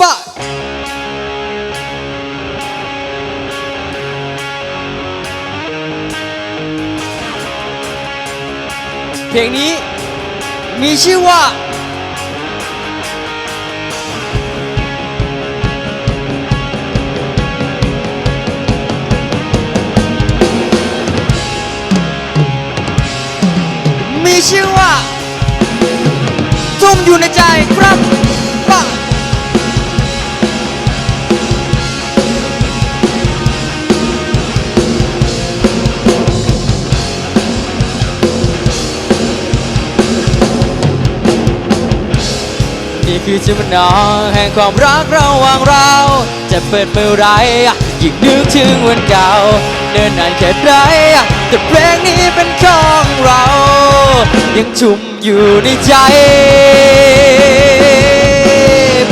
ปะเพลงนี้มีชื่อว่ามีชื่อว่าทุ่มอยู่ในใจครับ นี่คือจุดนองแห่งความรักระหว่างเรา จะเปิดเมื่อไรยิ่งนึกถึงวันเก่า เนิ่นนานแค่ไหนอะแต่เพลงนี้เป็นของเรา ยังชุ่มอยู่ในใจ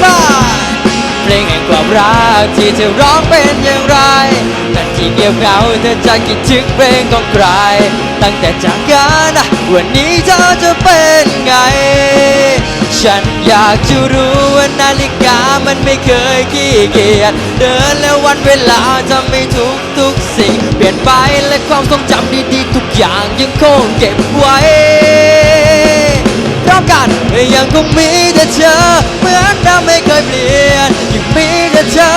บ้าเพลงแห่งความรักที่เธอร้องเป็นอย่างไร เงียบเหงาเธอจะคิดถึงเพลงของใคร ตั้งแต่จากกันวันนี้เธอจะเป็นไง ฉันอยากจะรู้ว่านาฬิกามันไม่เคยขี้เกียจเดินแล้ววันเวลาทำให้ทุกทุกสิ่ง เปลี่ยนไปและความทรงจำดีๆทุกอย่างยังคงเก็บไว้พร้อมกันยังคงมีแต่เธอเหมือนเราไม่เคยเปลี่ยนยังมีแต่เธอ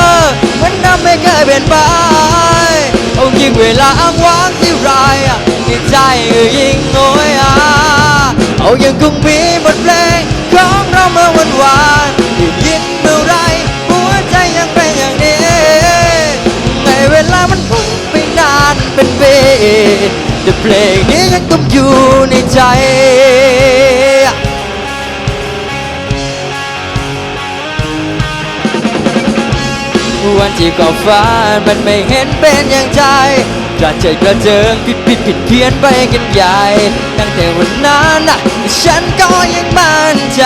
เหมือนเราไม่เคยเปลี่ยนไป ยิ่งเวลาอ้างว้างที่ไรอะในใจก็ยิ่งโอยอาเอายังคงมีบทเพลงของเราเมื่อวันวานได้ยินเมื่อไรหัวใจยังเป็นอย่างนี้ ในเวลามันพุ่งไปนานเป็นปีแต่เพลงนี้ยังต้องอยู่ในใจ วันที่ก็ฝันมันไม่เห็นเป็นอย่างใจกระเจิดกระเจิงผิดผิดผิดเพี้ยนไปกันใหญ่ ตั้งแต่วันนั้นนะฉันก็ยังมั่นใจ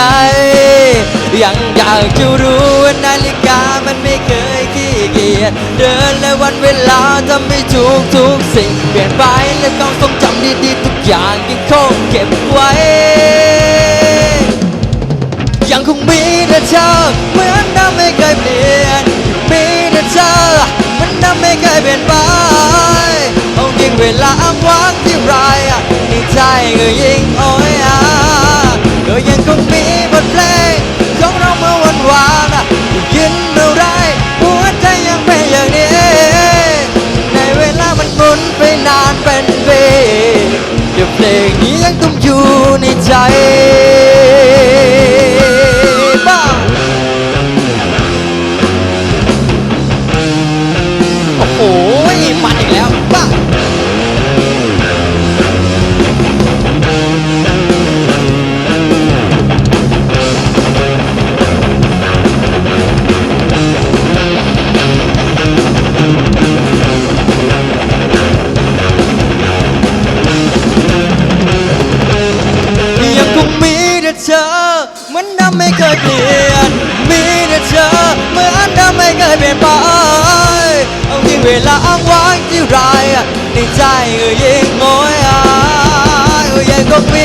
ยังอยากจะรู้ว่านาฬิกามันไม่เคยขี้เกียจเดินและวันเวลาทำให้ทุกทุกสิ่งเปลี่ยนไปและความทรงจำดีๆทุกอย่างยังคงเก็บไว้ ยังคงมีแต่เธอเหมือนน้ำไม่เคยเปลี่ยน นไปเอายิ่งเวลาอ้างว้างที่ไรในใจก็ยิ่งโอยอาก็ยังคงมีบทเพลงของเราเมื่อวันวานอะได้ยินเมื่อไรหัวใจยังเป็นอย่างนี้ ในเวลามันหมุนไปนานเป็นปีเดี๋ยวเพลงนี้ยังต้องอยู่ในใจ ยเปลี่ยน มีแต่เธอเหมือนเดิมไม่เคยเปลี่ยนไป เอายิ่งเวลาอ้างว้างที่ไรในใจก็ยิ่งโอยอายก็ยังคงมี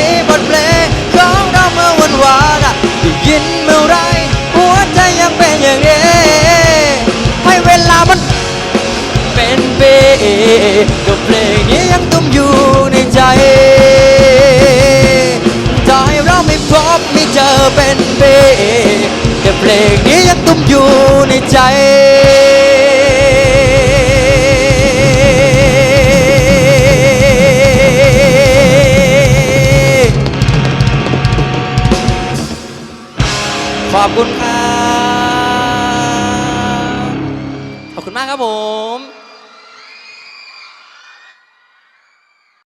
เป็นปีแต่เพลงนี้ยังต้องอยู่ในใจขอบคุณครับ ขอบคุณมากครับผม